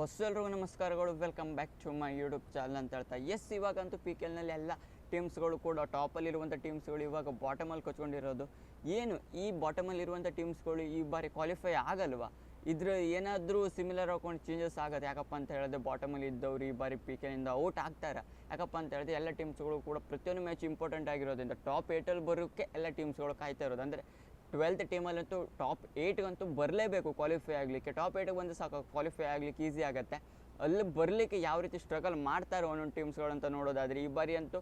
Bus ಎಲ್ರಿಗೂ ನಮಸ್ಕಾರಗಳು. Welcome back to my YouTube channel ಅಂತ ಹೇಳ್ತಾ. ಎಸ್ ಇವಾಗಂತೂ ಪಿ ಕೆ ಎಲ್ನಲ್ಲಿ ಎಲ್ಲ ಟೀಮ್ಸ್ಗಳು ಕೂಡ ಟಾಪಲ್ಲಿರುವಂಥ ಟೀಮ್ಸ್ಗಳು ಇವಾಗ ಬಾಟಮಲ್ಲಿ ಕೊಚ್ಕೊಂಡಿರೋದು. ಏನು, ಈ ಬಾಟಮಲ್ಲಿರುವಂಥ ಟೀಮ್ಸ್ಗಳು ಈ ಬಾರಿ ಕ್ವಾಲಿಫೈ ಆಗಲ್ವಾ? ಇದ್ರ ಏನಾದರೂ ಸಿಮಿಲರ್ ಅಕೌಂಟ್ ಚೇಂಜಸ್ ಆಗುತ್ತೆ. ಯಾಕಪ್ಪ ಅಂತ ಹೇಳಿದ್ರೆ ಬಾಟಮಲ್ಲಿ ಇದ್ದವ್ರು ಈ ಬಾರಿ ಪಿ ಕೆಲಿಂದ ಔಟ್ ಆಗ್ತಾರೆ. ಯಾಕಪ್ಪ ಅಂತ ಹೇಳಿದ್ರೆ ಎಲ್ಲ ಟೀಮ್ಸ್ಗಳು ಕೂಡ ಪ್ರತಿಯೊಂದು ಮ್ಯಾಚ್ ಇಂಪಾರ್ಟೆಂಟ್ ಆಗಿರೋದ್ರಿಂದ ಟಾಪ್ ಏಟಲ್ಲಿ ಬರೋಕ್ಕೆ ಎಲ್ಲ ಟೀಮ್ಸ್ಗಳು ಕಾಯ್ತಾ ಇರೋದು. ಅಂದರೆ ಟ್ವೆಲ್ತ್ ಟೀಮಲ್ಲಂತೂ ಟಾಪ್ ಏಯ್ಟ್ಗಂತೂ ಬರಲೇಬೇಕು ಕ್ವಾಲಿಫೈ ಆಗಲಿಕ್ಕೆ. ಟಾಪ್ ಏಯ್ಟಿಗೆ ಬಂದು ಸಾಕು ಕ್ವಾಲಿಫೈ ಆಗಲಿಕ್ಕೆ ಈಸಿ ಆಗುತ್ತೆ. ಅಲ್ಲಿ ಬರಲಿಕ್ಕೆ ಯಾವ ರೀತಿ ಸ್ಟ್ರಗಲ್ ಮಾಡ್ತಾರೆ ಒಂದೊಂದು ಟೀಮ್ಸ್ಗಳು ಅಂತ ನೋಡೋದಾದರೆ, ಈ ಬಾರಿ ಅಂತೂ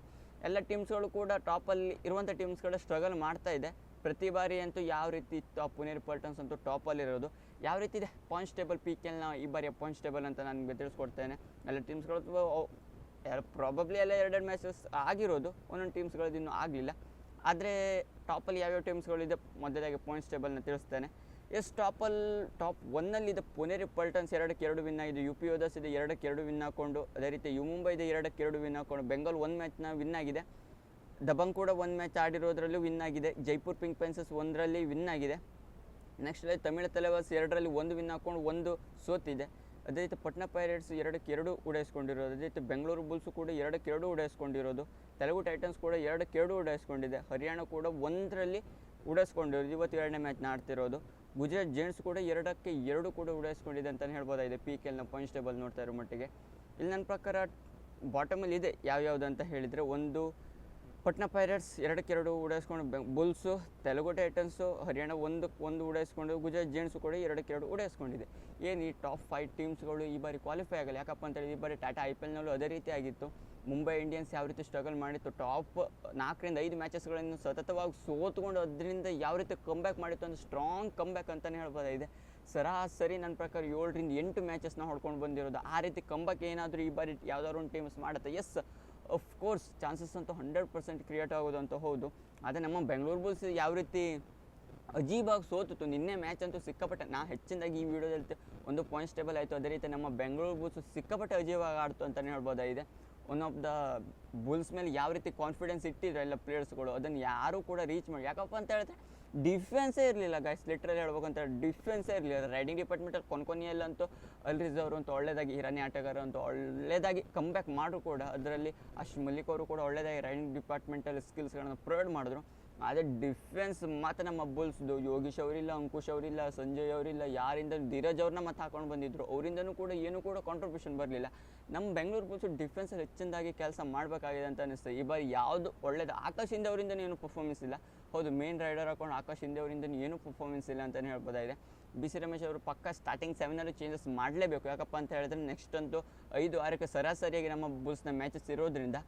ಎಲ್ಲ ಟೀಮ್ಸ್ಗಳು ಕೂಡ ಟಾಪಲ್ಲಿ ಇರುವಂಥ ಟೀಮ್ಸ್ಗಳು ಸ್ಟ್ರಗಲ್ ಮಾಡ್ತಾ ಇದೆ. ಪ್ರತಿ ಬಾರಿ ಅಂತೂ ಯಾವ ರೀತಿ ಇತ್ತು ಆ ಪುನೇರಿ ಪಲ್ಟನ್ಸ್ ಅಂತೂ ಟಾಪಲ್ಲಿರೋದು ಯಾವ ರೀತಿ ಇದೆ? ಟೇಬಲ್ ಪಿ ಕೆ ಎಲ್ನ ಈ ಬಾರಿ ಟೇಬಲ್ ಅಂತ ನಾನು ತಿಳಿಸ್ಕೊಡ್ತೇನೆ. ಎಲ್ಲ ಟೀಮ್ಸ್ಗಳು ಪ್ರಾಬಬ್ಲಿ ಎಲ್ಲ ಎರಡೆರಡು ಮ್ಯಾಚಸ್ ಆಗಿರೋದು, ಒಂದೊಂದು ಟೀಮ್ಸ್ಗಳದ್ದು ಇನ್ನೂ ಆಗಲಿಲ್ಲ. ಆದರೆ ಟಾಪಲ್ಲಿ ಯಾವ್ಯಾವ ಟೀಮ್ಸ್ಗಳಿದೆ ಮೊದಲಾಗಿ ಪಾಯಿಂಟ್ಸ್ ಟೇಬಲ್ನ ತಿಳಿಸ್ತೇನೆ. ಎಸ್, ಟಾಪಲ್, ಟಾಪ್ ಒನ್ನಲ್ಲಿದೆ ಪುನೇರಿ ಪಲ್ಟನ್ಸ್ ಎರಡಕ್ಕೆ ಎರಡು ವಿನ್ ಆಗಿದೆ ಯು ಪಿ ಯೋಧಸ್ ಇದೆ ಎರಡಕ್ಕೆ ಎರಡು ವಿನ್ ಹಾಕೊಂಡು, ಅದೇ ರೀತಿ ಯು ಮುಂಬೈ ಇದೆ ಎರಡಕ್ಕೆ ಎರಡು ವಿನ್ ಹಾಕೊಂಡು ಬೆಂಗಾಲ್ ಒಂದು ಮ್ಯಾಚ್ನ ವಿನ್ ಆಗಿದೆ. ದಬಂಗ್ ಕೂಡ ಒಂದು ಮ್ಯಾಚ್ ಆಡಿರೋದ್ರಲ್ಲೂ ವಿನ್ ಆಗಿದೆ. ಜೈಪುರ್ ಪಿಂಕ್ ಪೆನ್ಸಸ್ ಒಂದರಲ್ಲಿ ವಿನ್ ಆಗಿದೆ. ನೆಕ್ಸ್ಟ್ ತಮಿಳು ತಲೆವಾಸ್ ಎರಡರಲ್ಲಿ ಒಂದು ವಿನ್ ಹಾಕೊಂಡು ಒಂದು ಸೋತಿದೆ. ಅದೇ ರೀತಿ ಪಟ್ನಾ ಪೈರೇಟ್ಸ್ ಎರಡಕ್ಕೆ ಎರಡು ಉಡಾಯಿಸ್ಕೊಂಡಿರೋದು, ಅದೇ ರೀತಿ ಬೆಂಗಳೂರು ಬುಲ್ಸು ಕೂಡ ಎರಡಕ್ಕೆ ಎರಡು ಉಡಾಯಿಸ್ಕೊಂಡಿರೋದು, ತೆಲುಗು ಟೈಟನ್ಸ್ ಕೂಡ ಎರಡಕ್ಕೆ ಎರಡು ಉಡಾಯಿಸ್ಕೊಂಡಿದೆ, ಹರಿಯಾಣ ಕೂಡ ಒಂದರಲ್ಲಿ ಉಡಾಯಿಸ್ಕೊಂಡಿರೋದು, ಇವತ್ತು ಎರಡನೇ ಮ್ಯಾಚ್ ಆಡ್ತಿರೋದು ಗುಜರಾತ್ ಜೇಂಟ್ಸ್ ಕೂಡ ಎರಡಕ್ಕೆ ಎರಡು ಕೂಡ ಉಡಾಯಿಸ್ಕೊಂಡಿದೆ ಅಂತಲೇ ಹೇಳ್ಬೋದಾಗಿದೆ ಪಿ ಕೆ ಎಲ್ನ ಪಾಯಿಂಟ್ಸ್ ಟೇಬಲ್ ನೋಡ್ತಾ ಇರೋ ಮಟ್ಟಿಗೆ. ಇಲ್ಲಿ ನನ್ನ ಪ್ರಕಾರ ಬಾಟಮಲ್ಲಿ ಇದೆ ಯಾವ್ಯಾವ್ದು ಅಂತ ಹೇಳಿದರೆ ಒಂದು ಪಟ್ನಾ ಪೈರೇಟ್ಸ್ ಎರಡಕ್ಕೆ ಎರಡು ಉಡಾಯಿಸ್ಕೊಂಡು ಬೆ ಬುಲ್ಸು, ತೆಲುಗು ಟೈಟನ್ಸು, ಹರಿಯಾಣ ಒಂದಕ್ಕೆ ಒಂದು ಉಡಾಯಿಸ್ಕೊಂಡು, ಗುಜರಾತ್ ಜೇಂಟ್ಸು ಕೂಡ ಎರಡಕ್ಕೆ ಎರಡು ಉಡಾಯಿಸ್ಕೊಂಡಿದೆ. ಏನು ಈ ಟಾಪ್ ಫೈವ್ ಟೀಮ್ಸ್ಗಳು ಈ ಬಾರಿ ಕ್ವಾಲಿಫೈ ಆಗಲ್ಲ. ಯಾಕಪ್ಪ ಅಂತೇಳಿ ಈ ಬಾರಿ ಟಾಟಾ ಐ ಪಿ ಎಲ್ನಲ್ಲೂ ಅದೇ ರೀತಿ ಆಗಿತ್ತು. ಮುಂಬೈ ಇಂಡಿಯನ್ಸ್ ಯಾವ ರೀತಿ ಸ್ಟ್ರಗಲ್ ಮಾಡಿತ್ತು ಟಾಪ್ ನಾಲ್ಕರಿಂದ ಐದು ಮ್ಯಾಚಸ್ಗಳನ್ನು ಸತತವಾಗಿ ಸೋತ್ಕೊಂಡು ಅದರಿಂದ ಯಾವ ರೀತಿ ಕಂಬ್ಯಾಕ್ ಮಾಡಿತ್ತು ಅಂದರೆ ಸ್ಟ್ರಾಂಗ್ ಕಂಬ್ಯಾಕ್ ಅಂತಲೇ ಹೇಳ್ಬೋದಾಗಿದೆ. ಸರಾಸರಿ ನನ್ನ ಪ್ರಕಾರ ಏಳರಿಂದ ಎಂಟು ಮ್ಯಾಚಸ್ನ ಹೊಡ್ಕೊಂಡು ಬಂದಿರೋದು. ಆ ರೀತಿ ಕಂಬಕ್ಕೆ ಏನಾದರೂ ಈ ಬಾರಿ ಯಾವ್ದಾದ್ರು ಒಂದು ಟೀಮ್ಸ್ ಮಾಡುತ್ತೆ? ಎಸ್ ಕೋರ್ಸ್ ಚಾನ್ಸಸ್ ಅಂತೂ ಹಂಡ್ರೆಡ್ ಪರ್ಸೆಂಟ್ ಕ್ರಿಯೇಟ್ ಆಗೋದು ಅಂತ ಹೌದು. ಆದರೆ ನಮ್ಮ ಬೆಂಗಳೂರು ಬುಲ್ಸ್ ಯಾವ ರೀತಿ ಅಜೀಬಾಗಿ ಸೋತಿತ್ತು, ನಿನ್ನೆ ಮ್ಯಾಚ್ ಅಂತೂ ಸಿಕ್ಕಾಪಟ್ಟೆ, ನಾ ಹೆಚ್ಚಿನದಾಗಿ ಈ ವಿಡಿಯೋದಲ್ಲಿ ಒಂದು ಪಾಯಿಂಟ್ಸ್ ಟೇಬಲ್ ಆಯಿತು. ಅದೇ ರೀತಿ ನಮ್ಮ ಬೆಂಗಳೂರು ಬುಲ್ಸ್ ಸಿಕ್ಕಾಪಟ್ಟೆ ಅಜೀಬಾಗಿ ಆಡ್ತು ಅಂತಲೇ ಹೇಳ್ಬೋದಾಗಿದೆ. ಒನ್ ಆಫ್ ದ ಬುಲ್ಸ್ ಮೇಲೆ ಯಾವ ರೀತಿ ಕಾನ್ಫಿಡೆನ್ಸ್ ಇಟ್ಟಿದ್ರು ಎಲ್ಲ ಪ್ಲೇಯರ್ಸ್ಗಳು ಅದನ್ನು ಯಾರೂ ಕೂಡ ರೀಚ್ ಮಾಡಿ, ಯಾಕಪ್ಪ ಅಂತ ಹೇಳಿದ್ರೆ ಡಿಫೆನ್ಸೇ ಇರಲಿಲ್ಲ ಗೈಸ್ ಲಿಟ್ರಲ್ಲಿ ಹೇಳ್ಬೇಕಂತ ರೈಡಿಂಗ್ ಇರಲಿಲ್ಲ. ರೈಡಿಂಗ್ ಡಿಪಾರ್ಟ್ಮೆಂಟಲ್ಲಿ ಕೊನ್ಕೊನಿಯಲ್ಲಂತೂ ಅಲ್ ಅವರು ಅಂತ ಒಳ್ಳೆಯದಾಗಿ ಹಿರಾನಿ ಆಟಗಾರ ಅಂತ ಒಳ್ಳೆಯದಾಗಿ ಕಮ್ಬ್ಯಾಕ್ ಮಾಡಿದ್ರು ಕೂಡ. ಅದರಲ್ಲಿ ಅಶ್ ಮಲ್ಲಿಕ್ ಅವರು ಕೂಡ ಒಳ್ಳೆಯದಾಗಿ ರೈಡಿಂಗ್ ಡಿಪಾರ್ಟ್ಮೆಂಟಲ್ಲಿ ಸ್ಕಿಲ್ಸ್ಗಳನ್ನು ಪ್ರೊವೈಡ್ ಮಾಡಿದ್ರು. ಅದೇ ಡಿಫೆನ್ಸ್ ಮತ್ತು ನಮ್ಮ ಬುಲ್ಸ್ದು. ಯೋಗೀಶ್ ಅವರಿಲ್ಲ, ಅಂಕುಶ್ ಅವರಿಲ್ಲ, ಸಂಜಯ್ ಅವರಿಲ್ಲ ಯಾರಿಂದ ಧೀರಜ್ ಅವ್ರನ್ನ ಮತ್ತೆ ಹಾಕೊಂಡು ಬಂದಿದ್ರು. ಅವರಿಂದನೂ ಕೂಡ ಏನೂ ಕೂಡ ಕಾಂಟ್ರಿಬ್ಯೂಷನ್ ಬರಲಿಲ್ಲ. ನಮ್ಮ ಬೆಂಗಳೂರು ಬುಲ್ಸು ಡಿಫೆನ್ಸಲ್ಲಿ ಹೆಚ್ಚಿನದಾಗಿ ಕೆಲಸ ಮಾಡಬೇಕಾಗಿದೆ ಅಂತ ಅನಿಸ್ತದೆ ಈ ಬಾರಿ ಯಾವುದು ಒಳ್ಳೇದು, ಆಕಾಶ್ ಹಿಂದೆ ಅವರಿಂದ ಏನು ಪರ್ಫಾರ್ಮೆನ್ಸ್ ಇಲ್ಲ. ಹೌದು ಮೇನ್ ರೈಡರ್ ಹಾಕೊಂಡು ಆಕಾಶ್ ಹಿಂದೆ ಅವರಿಂದ ಏನೂ ಪರ್ಫಾರ್ಮೆನ್ಸ್ ಇಲ್ಲ ಅಂತಲೇ ಹೇಳ್ಬೋದಾಗಿದೆ ಬಿ ಸಿ ರಮೇಶ್ ಅವರು ಪಕ್ಕ ಸ್ಟಾರ್ಟಿಂಗ್ ಸೆವೆನಲ್ಲಿ ಚೇಂಜಸ್ ಮಾಡಲೇಬೇಕು. ಯಾಕಪ್ಪ ಅಂತ ಹೇಳಿದ್ರೆ ನೆಕ್ಸ್ಟ್ ಅಂತೂ ಐದು, ಆರಕ್ಕೆ ಸರಾಸರಿಯಾಗಿ ನಮ್ಮ ಬುಲ್ಸ್ನ ಮ್ಯಾಚಸ್ ಇರೋದ್ರಿಂದ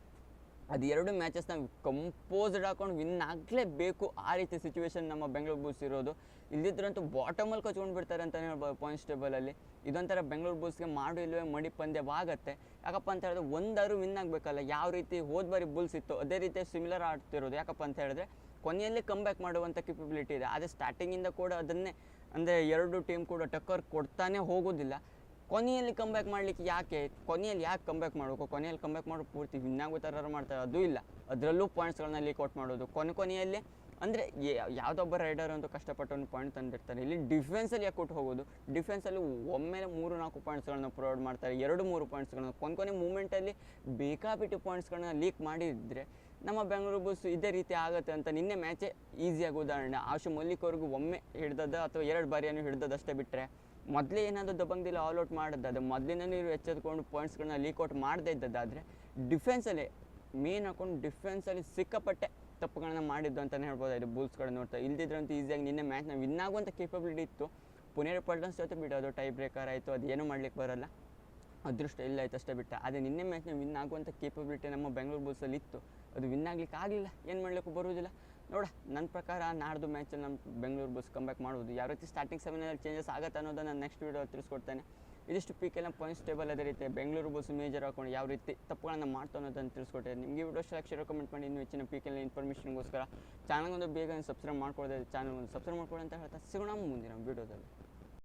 ಅದು ಎರಡು ಮ್ಯಾಚಸ್ನ ಕಂಪೋಸ್ಡ್ ಹಾಕೊಂಡು ವಿನ್ ಆಗಲೇಬೇಕು ಆ ರೀತಿ ಸಿಚುವೇಶನ್ ನಮ್ಮ ಬೆಂಗಳೂರು ಬುಲ್ಸ್ ಇರೋದು. ಇಲ್ದಿದ್ರಂತೂ ಬಾಟಮಲ್ಲಿ ಕಚ್ಕೊಂಡು ಬಿಡ್ತಾರೆ ಅಂತಲೇ ಹೇಳ್ಬೋದು ಪಾಯಿಂಟ್ಸ್ ಟೇಬಲಲ್ಲಿ ಇದೊಂಥರ ಬೆಂಗಳೂರು ಬುಲ್ಸ್ಗೆ ಮಾಡು ಇಲ್ಲವೇ ಮಡಿ ಪಂದ್ಯವಾಗತ್ತೆ. ಯಾಕಪ್ಪ ಅಂತ ಹೇಳಿದ್ರೆ ಒಂದಾದ್ರು ವಿನ್ ಆಗಬೇಕಲ್ಲ, ಯಾವ ರೀತಿ ಹೋದ ಬಾರಿ ಬುಲ್ಸ್ ಇತ್ತು ಅದೇ ರೀತಿ ಸಿಮಿಲರ್ ಆಡ್ತಿರೋದು. ಯಾಕಪ್ಪ ಅಂತ ಹೇಳಿದ್ರೆ ಕೊನೆಯಲ್ಲಿ ಕಮ್ಬ್ಯಾಕ್ ಮಾಡುವಂಥ ಕೆಪಬಿಲಿಟಿ ಇದೆ. ಆದರೆ ಸ್ಟಾರ್ಟಿಂಗಿಂದ ಕೂಡ ಅದನ್ನೇ, ಅಂದರೆ ಎರಡು ಟೀಮ್ ಕೂಡ ಟಕ್ಕರ್ ಕೊಡ್ತಾನೆ ಹೋಗೋದಿಲ್ಲ. ಕೊನೆಯಲ್ಲಿ ಕಂಬ್ಯಾಕ್ ಮಾಡಲಿಕ್ಕೆ ಯಾಕೆ, ಕೊನೆಯಲ್ಲಿ ಯಾಕೆ ಕಂಬ್ಯಾಕ್ ಮಾಡಬೇಕು? ಕೊನೆಯಲ್ಲಿ ಕಂಬ್ಯಾಕ್ ಮಾಡೋ ಪೂರ್ತಿ ವಿನ್ ಆಗೋ ಥರ ಮಾಡ್ತಾರೆ, ಅದು ಇಲ್ಲ. ಅದರಲ್ಲೂ ಪಾಯಿಂಟ್ಸ್ಗಳನ್ನ ಲೀಕ್ ಔಟ್ ಮಾಡೋದು. ಕೊನೆ ಕೊನೆಯಲ್ಲಿ, ಅಂದರೆ ಯಾವುದೊಬ್ಬ ರೈಡರ್ ಅಂತೂ ಕಷ್ಟಪಟ್ಟು ಒಂದು ಪಾಯಿಂಟ್ ತಂದಿರ್ತಾರೆ. ಇಲ್ಲಿ ಡಿಫೆನ್ಸಲ್ಲಿ ಯಾಕೆ ಕೊಟ್ಟು ಹೋಗೋದು ಡಿಫೆನ್ಸಲ್ಲಿ ಒಮ್ಮೆಲೆ ಮೂರು ನಾಲ್ಕು ಪಾಯಿಂಟ್ಸ್ಗಳನ್ನ ಪ್ರೊವೈಡ್ ಮಾಡ್ತಾರೆ. ಎರಡು, ಮೂರು ಪಾಯಿಂಟ್ಸ್ಗಳನ್ನ ಕೊನೆ ಕೊನೆ ಮೂಮೆಂಟಲ್ಲಿ ಬೇಕಾಬಿಟ್ಟು ಪಾಯಿಂಟ್ಸ್ಗಳನ್ನ ಲೀಕ್ ಮಾಡಿದರೆ ನಮ್ಮ ಬೆಂಗಳೂರು ಬಸ್ ಇದೇ ರೀತಿ ಆಗುತ್ತೆ ಅಂತ ನಿನ್ನೆ ಮ್ಯಾಚೇ ಈಸಿಯಾಗಿ ಉದಾಹರಣೆ. ಆಶು ಮಲ್ಲಿಕ್ ಅವ್ರಿಗೂ ಒಮ್ಮೆ ಹಿಡ್ದದ ಅಥವಾ ಎರಡು ಬಾರಿಯನ್ನು ಹಿಡ್ದದಷ್ಟೇ ಬಿಟ್ಟರೆ ಮೊದಲೇ ಏನಾದರೂ ದಬಂಗದಿಲ್ಲ ಆಲ್ ಔಟ್ ಮಾಡಿದ್ದದು ಮೊದಲಿನ ನೀರು ಎಚ್ಚೆತ್ಕೊಂಡು ಪಾಯಿಂಟ್ಸ್ಗಳನ್ನ ಲೀಕ್ ಔಟ್ ಮಾಡದೇ ಇದ್ದದ್ದಾದರೆ ಡಿಫೆನ್ಸಲ್ಲಿ ಮೇನ್ ಹಾಕೊಂಡು ಡಿಫೆನ್ಸಲ್ಲಿ ಸಿಕ್ಕಾಪಟ್ಟೆ ತಪ್ಪುಗಳನ್ನ ಮಾಡಿದ್ದು ಅಂತಲೇ ಹೇಳ್ಬೋದು. ಇದು ಬುಲ್ಸ್ಗಳನ್ನ ನೋಡ್ತಾ, ಇಲ್ದಿದ್ರಂತೂ ಈಸಿಯಾಗಿ ನಿನ್ನೆ ಮ್ಯಾಚ್ನ ವಿನ್ ಆಗುವಂಥ ಕೇಪಬಿಲಿಟಿ ಇತ್ತು. ಪುನೇರ್ ಪಲ್ಟನ್ಸ್ ಜೊತೆ ಬಿಡೋದು ಟೈ ಬ್ರೇಕರ್ ಆಯಿತು, ಅದು ಏನೂ ಮಾಡ್ಲಿಕ್ಕೆ ಬರೋಲ್ಲ. ಅದೃಷ್ಟ ಇಲ್ಲ ಆಯ್ತು ಅಷ್ಟೇ ಬಿಟ್ಟ. ಅದೇ ನಿನ್ನೆ ಮ್ಯಾಚ್ನ ವಿನ್ ಆಗುವಂಥ ಕೇಪಬಿಲಿಟಿ ನಮ್ಮ ಬೆಂಗಳೂರು ಬುಲ್ಸಲ್ಲಿ ಇತ್ತು. ಅದು ವಿನ್ ಆಗಲಿಕ್ಕೆ ಆಗಲಿಲ್ಲ. ಏನು ಮಾಡಲಿಕ್ಕೂ ಬರುವುದಿಲ್ಲ. ನೋಡ ನನ್ನ ಪ್ರಕಾರ ನಾಡ್ದು ಮ್ಯಾಚಲ್ಲಿ ನಮ್ಮ ಬೆಂಗಳೂರು ಬಸ್ ಕಮ್ಬ್ಯಾಕ್ ಮಾಡ್ಬೋದು. ಯಾವ ರೀತಿ ಸ್ಟಾರ್ಟಿಂಗ್ ಸೆವೆನಲ್ಲಿ ಚೇಂಜಸ್ ಆಗುತ್ತೆ ಅನ್ನೋದನ್ನು ನಾನು ನೆಕ್ಸ್ಟ್ ವೀಡಿಯೋ ತಿಳಿಸ್ಕೊಡ್ತೇನೆ. ಇದಿಷ್ಟು ಪಿ ಕೆಲ ಪಾಯಿಂಟ್ಸ್ ಟೇಬಲ್ ಅದೇ ರೀತಿ ಬೆಂಗಳೂರು ಬಸ್ ಮೇಜರ್ ಹಾಕೊಂಡು ಯಾವ ರೀತಿ ತಪ್ಪುಗಳನ್ನು ಮಾಡ್ತಾ ಅನ್ನೋದನ್ನು ತಿಳಿಸ್ಕೊಟ್ಟೆ. ನಿಮಗೆ ವಿಡಿಯೋ ಶೇರ್ ರೆಕಮೆಂಡ್ ಮಾಡಿ. ಇನ್ನೂ ಹೆಚ್ಚಿನ ಪಿ ಕೆಲ ಇನ್ಫಾರ್ಮೇಷನ್ಗೋಸ್ಕರ ಚಾನಲ್ಗೊಂದು ಬೇಗ ಸಬ್ಸ್ಕ್ರೈಬ್ ಮಾಡ್ಕೊಳ್ಳೋದು ಚಾನಲ್ ಒಂದು ಸಬ್ಸ್ಕ್ರೈಬ್ ಮಾಡ್ಕೊಳ್ಳಿ ಅಂತ ಹೇಳ್ತಾ ಸಿಗೋಣ ಮುಂದಿನ ವೀಡಿಯೋದಲ್ಲಿ